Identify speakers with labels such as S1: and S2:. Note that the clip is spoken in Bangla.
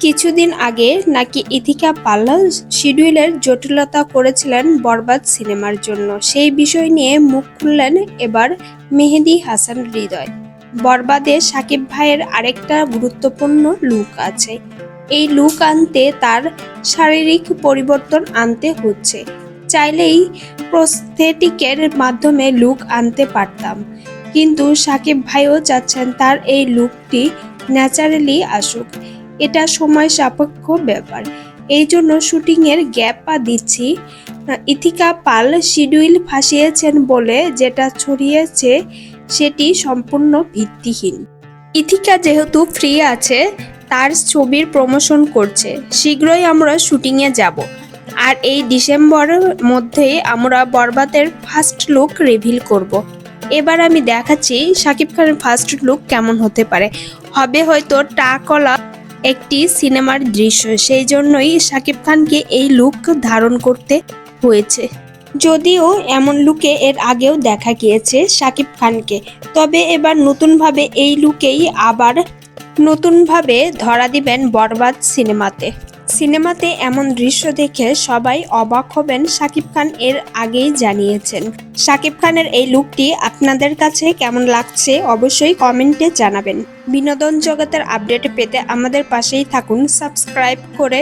S1: কিছুদিন আগে নাকি ইথিকা পাল্লা শিডিউলের জটিলতা করেছিলেন বরবাদ সিনেমার জন্য। সেই বিষয় নিয়ে মুখ খুললেন এবার মেহেদি হাসান হৃদয়। বরবাদে সাকিব ভাইয়ের আরেকটা গুরুত্বপূর্ণ লুক আছে। এই লুক আনতে তার শারীরিক পরিবর্তন আনতে হচ্ছে। চাইলেই প্রস্থেটিকের মাধ্যমে লুক আনতে পারতাম। কিন্তু সাকিব ভাইও চাচ্ছেন তার এই লুকটি ন্যাচারালি আসুক। এটা সময় সাপেক্ষ ব্যাপার। এই জন্য শুটিংয়ের গ্যাপ পা দিচ্ছি। ইথিকা পাল শিডিউল ফাঁসিয়েছেন বলে যেটা ছড়িয়েছে সেটি সম্পূর্ণ ভিত্তিহীন। ইথিকা যেহেতু ফ্রি আছে, তার ছবির প্রমোশন করছে। শীঘ্রই আমরা শুটিংয়ে যাব। আর এই ডিসেম্বরের মধ্যেই আমরা বরবাতের ফার্স্ট লুক রিভিল করব। এবার আমি দেখাচ্ছি শাকিব খানের ফার্স্ট লুক কেমন হতে পারে। হবে হয়তো টাকলা একটি সিনেমার দৃশ্য। সেই জন্যই শাকিব খানকে এই লুক ধারণ করতে হয়েছে। যদিও এমন লুকে এর আগেও দেখা গিয়েছে শাকিব খানকে। তবে এবার নতুনভাবে এই লুকেই আবার নতুনভাবে ধরা দিবেন বরবাদ সিনেমাতে। সিনেমাতে এমন দৃশ্য দেখে সবাই অবাক হবেন শাকিব খান এর আগেই জানিয়েছেন। শাকিব খানের এই লুকটি আপনাদের কাছে কেমন লাগছে অবশ্যই কমেন্টে জানাবেন। বিনোদন জগতের আপডেট পেতে আমাদের পাশেই থাকুন, সাবস্ক্রাইব করে